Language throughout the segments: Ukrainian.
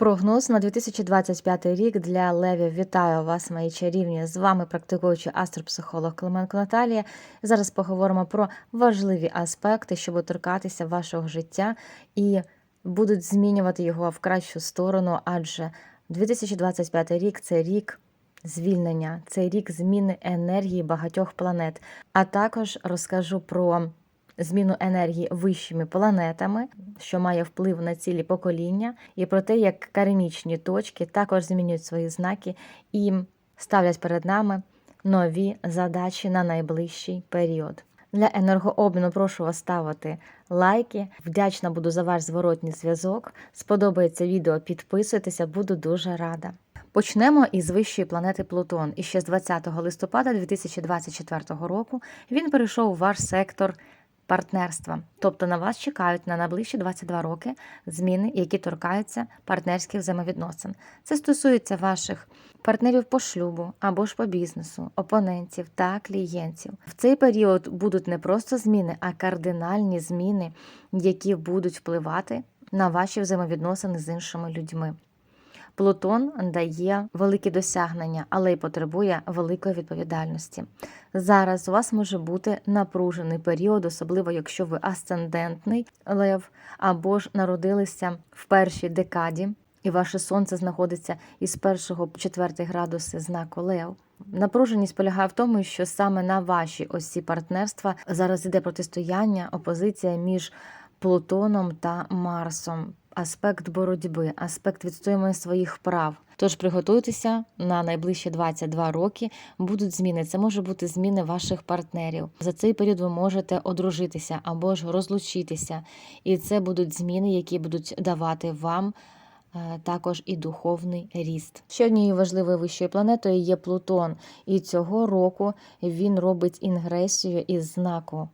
Прогноз на 2025 рік для Левів. Вітаю вас, мої чарівні. З вами практикуючий астропсихолог Клименко Наталія. Зараз поговоримо про важливі аспекти, щоб торкатися вашого життя і будуть змінювати його в кращу сторону, адже 2025 рік це рік. Звільнення, це рік зміни енергії багатьох планет. А також розкажу про зміну енергії вищими планетами, що має вплив на цілі покоління, і про те, як кармічні точки також змінюють свої знаки і ставлять перед нами нові задачі на найближчий період. Для енергообміну прошу вас ставити лайки. Вдячна буду за ваш зворотній зв'язок. Сподобається відео, підписуйтеся, буду дуже рада. Почнемо із вищої планети Плутон. І ще з 20 листопада 2024 року він перейшов у ваш сектор партнерства. Тобто на вас чекають на найближчі 22 роки зміни, які торкаються партнерських взаємовідносин. Це стосується ваших партнерів по шлюбу або ж по бізнесу, опонентів та клієнтів. В цей період будуть не просто зміни, а кардинальні зміни, які будуть впливати на ваші взаємовідносини з іншими людьми. Плутон дає великі досягнення, але й потребує великої відповідальності. Зараз у вас може бути напружений період, особливо якщо ви асцендентний лев, або ж народилися в першій декаді, і ваше сонце знаходиться із першого по четвертий градуси знаку Лев. Напруженість полягає в тому, що саме на ваші ось ці партнерства зараз іде протистояння, опозиція між Плутоном та Марсом аспект боротьби, аспект відстоювання своїх прав. Тож приготуйтеся на найближчі 22 роки. Будуть зміни. Це може бути зміни ваших партнерів. За цей період ви можете одружитися або ж розлучитися, і це будуть зміни, які будуть давати вам. е, Також і духовний ріст. Ще однією важливою вищою планетою є Плутон, і цього року він робить інгресію із знаку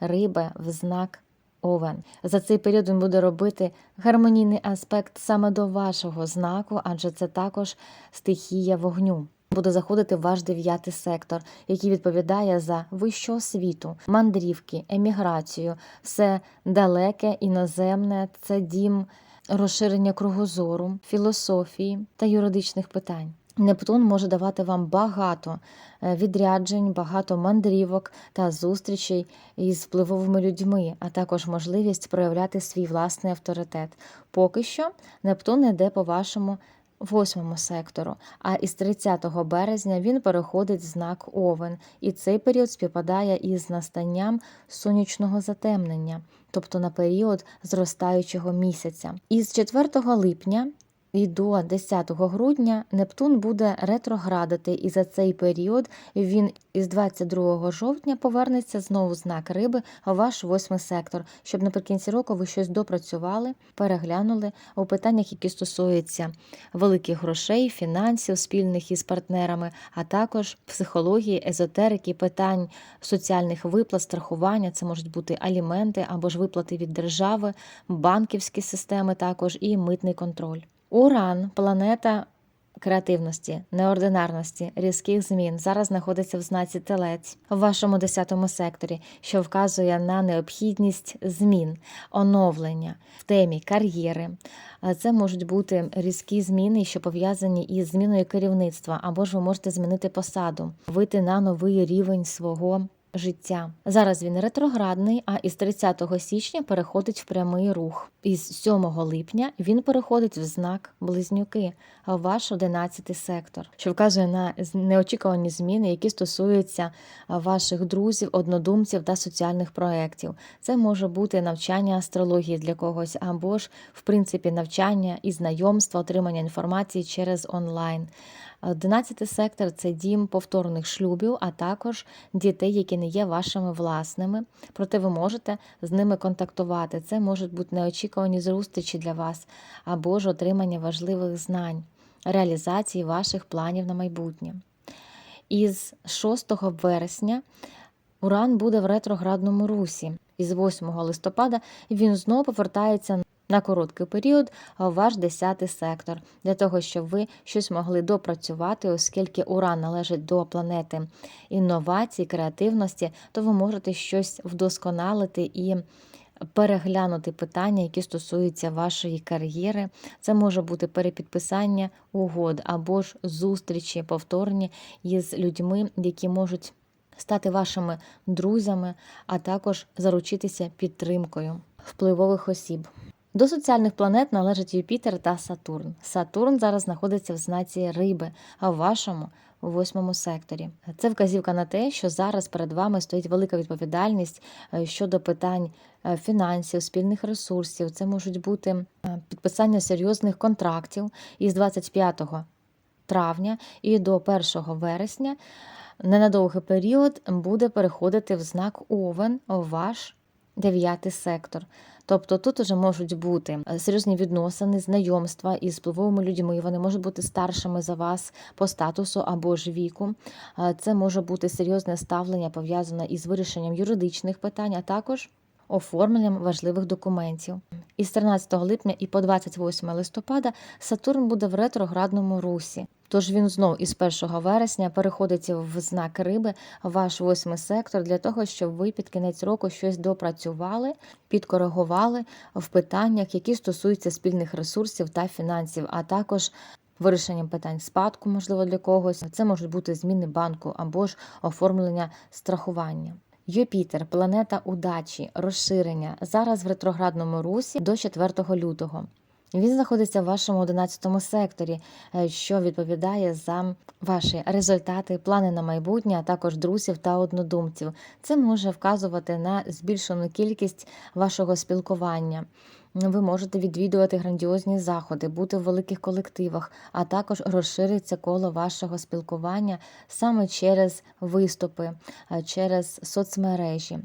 риби в знак Овен. За цей період він буде робити гармонійний аспект саме до вашого знаку, адже це також стихія вогню. Буде заходити в ваш дев'ятий сектор, який відповідає за вищу освіту, мандрівки, еміграцію, все далеке, іноземне, це дім розширення кругозору, філософії та юридичних питань. Нептун може давати вам багато е, відряджень, багато мандрівок та зустрічей із впливовими людьми, а також можливість проявляти свій власний авторитет. Поки що Нептун йде по вашому восьмому сектору, а із 30 березня він переходить в знак Овен, і цей період співпадає із настанням сонячного затемнення, тобто на період зростаючого місяця. Із 4 липня і до 10 грудня Нептун буде ретроградити, і за цей період він із 22 жовтня повернеться знову знак риби ваш восьмий сектор, щоб наприкінці року ви щось допрацювали, переглянули у питаннях, які стосуються великих грошей, фінансів, спільних із партнерами, а також психології, езотерики, питань соціальних виплат, страхування. Це можуть бути аліменти або ж виплати від держави, банківські системи, також і митний контроль. Уран, планета креативності, неординарності, різких змін зараз знаходиться в знаці телець в вашому 10 секторі, що вказує на необхідність змін, оновлення в темі кар'єри. Це можуть бути різкі зміни, що пов'язані із зміною керівництва, або ж ви можете змінити посаду, вийти на новий рівень свого життя. Зараз він ретроградний, а із 30 січня переходить в прямий рух. Із 7 липня він переходить в знак близнюки, ваш 11 сектор, що вказує на неочікувані зміни, які стосуються ваших друзів, однодумців та соціальних проєктів. Це може бути навчання астрології для когось, або ж, в принципі, навчання і знайомства, отримання інформації через онлайн. 11 сектор це дім повторних шлюбів, а також дітей, які не є вашими власними. Проте ви можете з ними контактувати. Це можуть бути неочікувані зустрічі для вас, або ж отримання важливих знань, реалізації ваших планів на майбутнє. Із 6 вересня Уран буде в ретроградному русі. Із 8 листопада він знову повертається на короткий період в ваш 10 сектор, для того, щоб ви щось могли допрацювати, оскільки Уран належить до планети інновацій, креативності, то ви можете щось вдосконалити і переглянути питання, які стосуються вашої кар'єри. Це може бути перепідписання угод або ж зустрічі повторні із людьми, які можуть стати вашими друзями, а також заручитися підтримкою впливових осіб. До соціальних планет належать Юпітер та Сатурн. Сатурн зараз знаходиться в знаці риби, а в вашому у восьмому секторі. Це вказівка на те, що зараз перед вами стоїть велика відповідальність е, щодо питань е, фінансів, спільних ресурсів. Це можуть бути е, підписання серйозних контрактів із 25 травня і до 1 вересня. Ненадовгий період буде переходити в знак Овен ваш дев'ятий сектор. Тобто тут уже можуть бути е, серйозні відносини, знайомства із впливовими людьми. Вони можуть бути старшими за вас по статусу або ж віку. Е, Це може бути серйозне ставлення пов'язане із вирішенням юридичних питань, а також оформленням важливих документів. Із 13 липня і по 28 листопада Сатурн буде в ретроградному русі. Тож він знов із 1 вересня переходить в знак риби, ваш восьмий сектор, для того, щоб ви під кінець року щось допрацювали, підкоригували в питаннях, які стосуються спільних ресурсів та фінансів, а також вирішенням питань спадку, можливо, для когось. Це можуть бути зміни банку або ж оформлення страхування. Юпітер, планета удачі, розширення зараз в ретроградному русі до 4 лютого. Він знаходиться в вашому 11 секторі, е, що відповідає за ваші результати, плани на майбутнє, а також друзів та однодумців. Це може вказувати на збільшену кількість вашого спілкування. Ви можете відвідувати грандіозні заходи, бути в великих колективах, а також розшириться коло вашого спілкування саме через виступи, е, через соцмережі.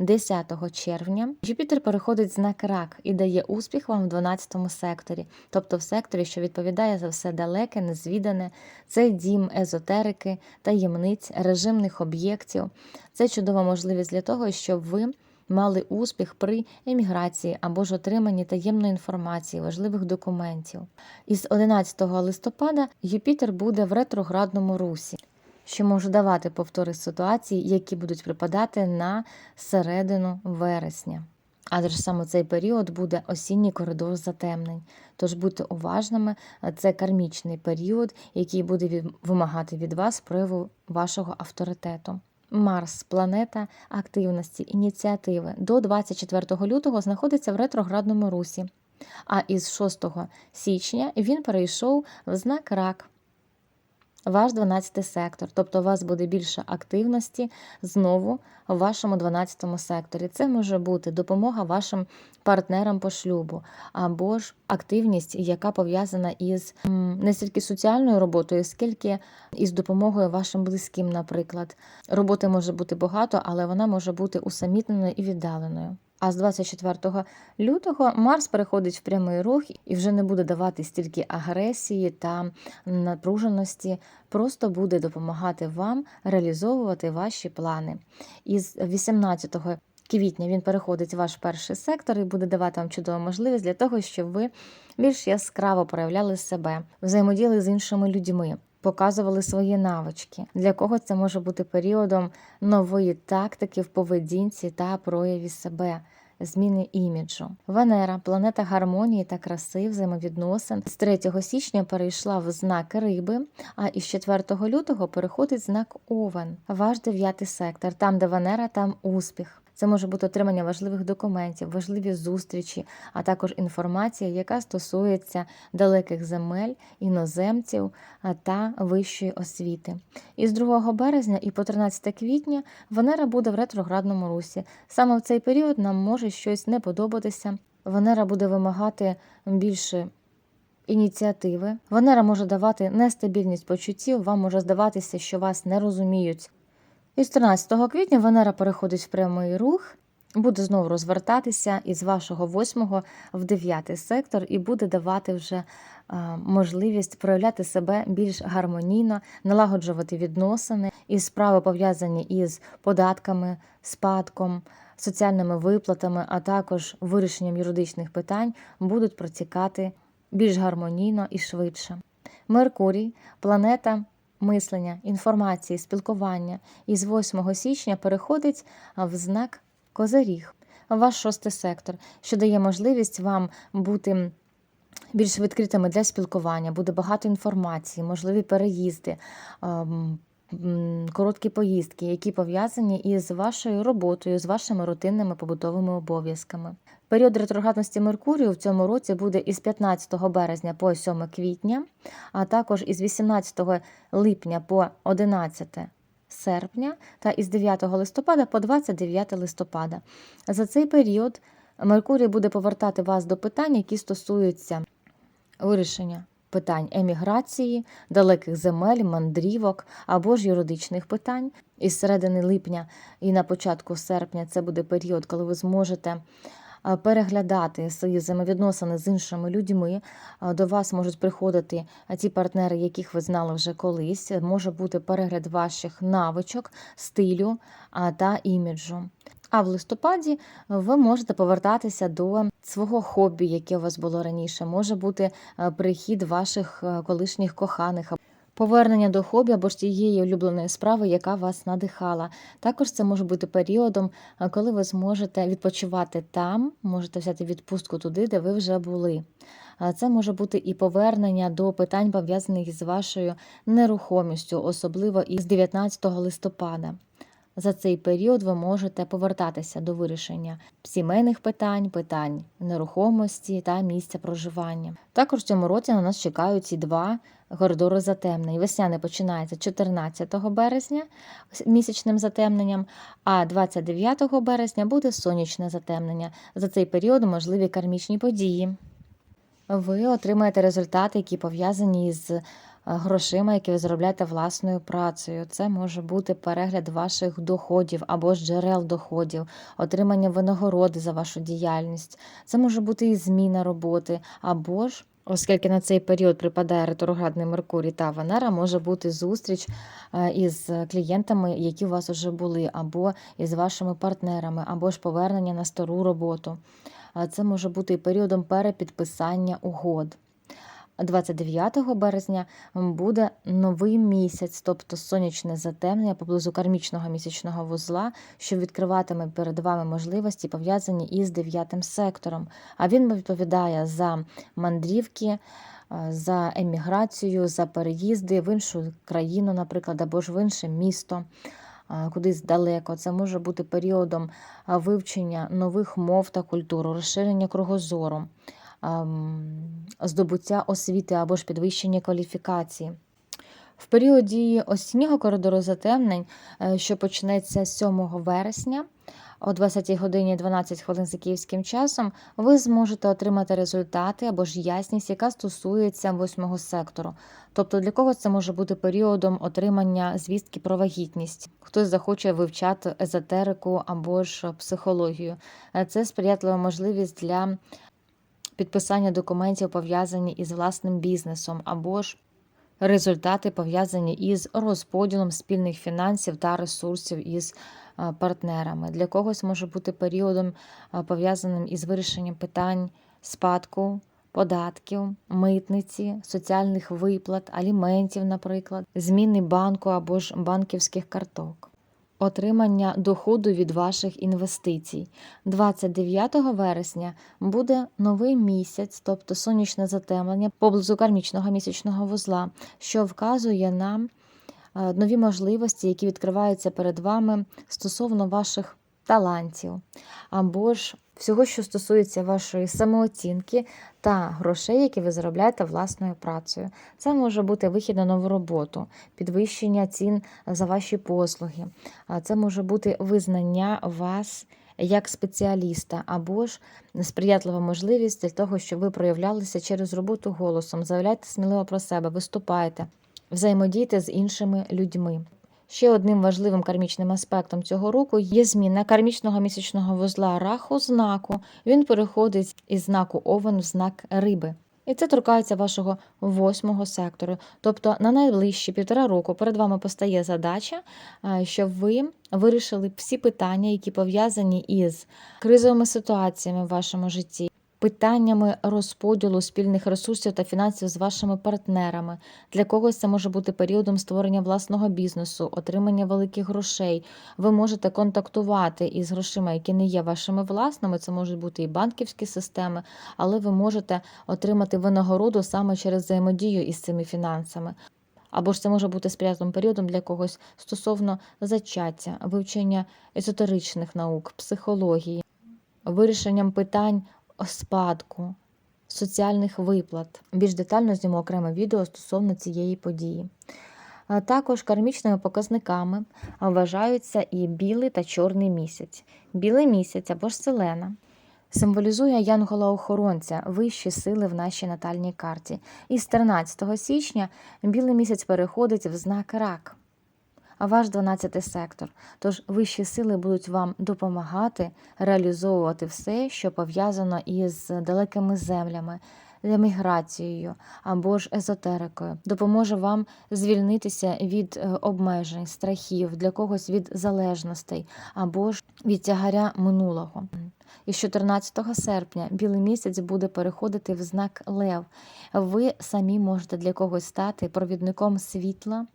10 червня Юпітер переходить знак рак і дає успіх вам в 12 секторі, тобто в секторі, що відповідає за все далеке, незвідане. Це дім езотерики, таємниць, режимних об'єктів. Це чудова можливість для того, щоб ви. Мали успіх при еміграції або ж отриманні таємної інформації, важливих документів. Із 11 листопада Юпітер буде в ретроградному русі що може давати повтори ситуацій, які будуть припадати на середину вересня. Адже саме цей період буде осінній коридор затемнень. Тож будьте уважними, це кармічний період, який буде вимагати від вас прояву вашого авторитету. Марс, планета активності, ініціативи до 24 лютого знаходиться в ретроградному русі. А із 6 січня він перейшов в знак рак ваш 12 сектор, тобто у вас буде більше активності знову в вашому 12 секторі. Це може бути допомога вашим партнерам по шлюбу, або ж активність, яка пов'язана із не стільки соціальною роботою, скільки із допомогою вашим близьким, наприклад. Роботи може бути багато, але вона може бути усамітненою і віддаленою. А з 24 лютого Марс переходить в прямий рух і вже не буде давати стільки агресії та напруженості, просто буде допомагати вам реалізовувати ваші плани. Із 18 квітня він переходить в ваш перший сектор і буде давати вам чудову можливість для того, щоб ви більш яскраво проявляли себе, взаємодіяли з іншими людьми. Показували свої навички. Для кого це може бути періодом нової тактики в поведінці та прояві себе, зміни іміджу. Венера, планета гармонії та краси, взаємовідносин, з 3 січня перейшла в знак риби, а із 4 лютого переходить знак Овен, ваш дев'ятий сектор. Там, де Венера, там успіх. Це може бути отримання важливих документів, важливі зустрічі, а також інформація, яка стосується далеких земель, іноземців та вищої освіти. Із 2 березня і по 13 квітня Венера буде в ретроградному русі. Саме в цей період нам може щось не подобатися. Венера буде вимагати більше. Ініціативи Венера може давати нестабільність почуттів, вам може здаватися, що вас не розуміють із 13 квітня Венера переходить в прямий рух, буде знову розвертатися із вашого 8 в 9 сектор і буде давати вже можливість проявляти себе більш гармонійно, налагоджувати відносини і справи пов'язані із податками, спадком, соціальними виплатами, а також вирішенням юридичних питань будуть протікати більш гармонійно і швидше. Меркурій, планета мислення, інформації, спілкування. Із 8 січня переходить в знак Козаріг, ваш шостий сектор, що дає можливість вам бути більш відкритими для спілкування, буде багато інформації, можливі переїзди, ем, короткі поїздки, які пов'язані із вашою роботою, з вашими рутинними побутовими обов'язками. Період ретроградності Меркурію в цьому році буде із 15 березня по 7 квітня, а також із 18 липня по 11 серпня та із 9 листопада по 29 листопада. За цей період Меркурій буде повертати вас до питань, які стосуються вирішення питань еміграції, далеких земель, мандрівок або ж юридичних питань. Із середини липня і на початку серпня це буде період, коли ви зможете е, переглядати свої взаємовідносини з іншими людьми. Е, До вас можуть приходити ті партнери, яких ви знали вже колись. Може бути перегляд ваших навичок, стилю та іміджу. А в листопаді ви можете повертатися до свого хобі, яке у вас було раніше. Може бути е, прихід ваших е, колишніх коханих. Повернення до хобі або ж тієї улюбленої справи, яка вас надихала. Також це може бути періодом, е, коли ви зможете відпочивати там, можете взяти відпустку туди, де ви вже були. Це може бути і повернення до питань, пов'язаних з вашою нерухомістю, особливо із 19 листопада. За цей період ви можете повертатися до вирішення сімейних питань, питань нерухомості та місця проживання. Також в цьому році на нас чекають ці два коридори затемнень. Весняне починається 14 березня місячним затемненням, а 29 березня буде сонячне затемнення. За цей період можливі кармічні події. Ви отримаєте результати, які пов'язані з грошима, які ви заробляєте власною працею. Це може бути перегляд ваших доходів або ж джерел доходів, отримання винагороди за вашу діяльність. Це може бути і зміна роботи, або ж, оскільки на цей період припадає ретроградний Меркурій та Венера, може бути зустріч е, із клієнтами, які у вас вже були, або із вашими партнерами, або ж повернення на стару роботу. Це може бути періодом перепідписання угод. 29 березня буде новий місяць, тобто сонячне затемнення поблизу кармічного місячного вузла, що відкриватиме перед вами можливості, пов'язані із дев'ятим сектором. А він відповідає за мандрівки, е, за еміграцію, за переїзди в іншу країну, наприклад, або ж в інше місто. е, Кудись далеко. Це може бути періодом вивчення нових мов та культур, розширення кругозору, здобуття освіти або ж підвищення кваліфікації. В періоді осіннього коридору затемнень, е, що почнеться 7 вересня о 20 годині 12 хвилин за київським часом, ви зможете отримати результати або ж ясність, яка стосується восьмого сектору. Тобто для когось це може бути періодом отримання звістки про вагітність. Хтось захоче вивчати езотерику або ж психологію. Е, Це сприятлива можливість для підписання документів, пов'язані із власним бізнесом, або ж результати пов'язані із розподілом спільних фінансів та ресурсів із е, партнерами. Для когось може бути періодом е, пов'язаним із вирішенням питань спадку. Податків, митниці, соціальних виплат, аліментів, наприклад, зміни банку або ж банківських карток, отримання доходу від ваших інвестицій. 29 вересня буде новий місяць, тобто сонячне затемлення поблизу кармічного місячного вузла, що вказує нам е, нові можливості, які відкриваються перед вами стосовно ваших талантів, або ж всього, що стосується вашої самооцінки та грошей, які ви заробляєте власною працею. Це може бути вихід на нову роботу, підвищення цін за ваші послуги. Це може бути визнання вас як спеціаліста, або ж сприятлива можливість для того, щоб ви проявлялися через роботу голосом, заявляйте сміливо про себе, виступайте, взаємодійте з іншими людьми. Ще одним важливим кармічним аспектом цього року є зміна кармічного місячного вузла раху знаку. Він переходить із знаку Овен в знак риби. І це торкається вашого восьмого сектору. Тобто на найближчі півтора року перед вами постає задача, е, щоб ви вирішили всі питання, які пов'язані із кризовими ситуаціями в вашому житті, питаннями розподілу спільних ресурсів та фінансів з вашими партнерами. Для когось це може бути періодом створення власного бізнесу, отримання великих грошей. Ви можете контактувати із грошима, які не є вашими власними. Це можуть бути і банківські системи, але ви можете отримати винагороду саме через взаємодію із цими фінансами. Або ж це може бути сприятливим періодом для когось стосовно зачаття, вивчення езотеричних наук, психології, вирішенням питань спадку, соціальних виплат. Більш детально зніму окреме відео стосовно цієї події. Також кармічними показниками вважаються і білий та чорний місяць. Білий місяць або ж селена символізує янгола-охоронця, вищі сили в нашій натальній карті. І з 13 січня білий місяць переходить в знак рак. А ваш 12 сектор. Тож вищі сили будуть вам допомагати реалізовувати все, що пов'язано із далекими землями, еміграцією або ж езотерикою. Допоможе вам звільнитися від е, обмежень, страхів, для когось від залежностей або ж від тягаря минулого. І з 14 серпня білий місяць буде переходити в знак Лев. Ви самі можете для когось стати провідником світла.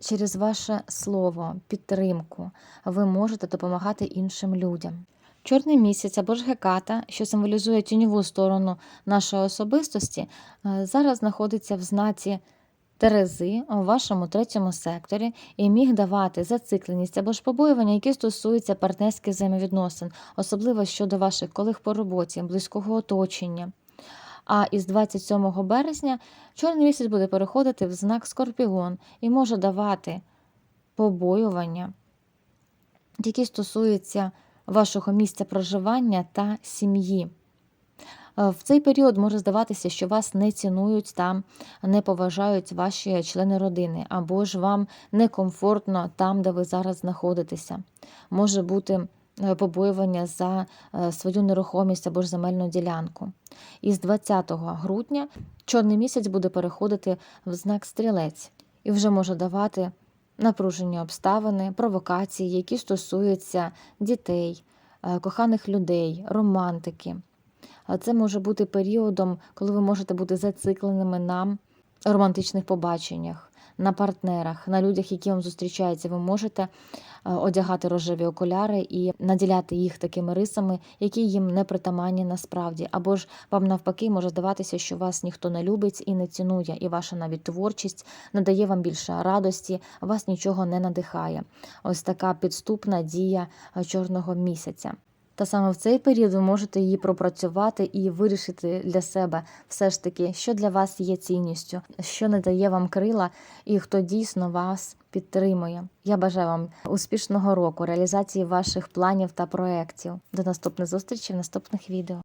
Через ваше слово, підтримку ви можете допомагати іншим людям. Чорний місяць або ж геката, що символізує тіньову сторону нашої особистості, е, зараз знаходиться в знаці Терези у вашому третьому секторі і міг давати зацикленість або ж побоювання, які стосуються партнерських взаємовідносин, особливо щодо ваших колег по роботі, близького оточення. А із 27 березня чорний місяць буде переходити в знак Скорпіон і може давати побоювання, які стосуються вашого місця проживання та сім'ї. Е, В цей період може здаватися, що вас не цінують та не поважають ваші члени родини, або ж вам некомфортно там, де ви зараз знаходитеся. Може бути побоювання за е, свою нерухомість або ж земельну ділянку. І з 20 грудня чорний місяць буде переходити в знак стрілець і вже може давати напружені обставини, провокації, які стосуються дітей, е, коханих людей, романтики. Це може бути періодом, коли ви можете бути зацикленими на романтичних побаченнях, на партнерах, на людях, які вам зустрічаються. Ви можете е, одягати рожеві окуляри і наділяти їх такими рисами, які їм не притаманні насправді. Або ж вам навпаки може здаватися, що вас ніхто не любить і не цінує, і ваша навіть творчість надає вам більше радості, вас нічого не надихає. Ось така підступна дія е, чорного місяця. Та саме в цей період ви можете її пропрацювати і вирішити для себе все ж таки, що для вас є цінністю, що не дає вам крила, і хто дійсно вас підтримує. Я бажаю вам успішного року, реалізації ваших планів та проєктів. До наступних зустрічей в наступних відео.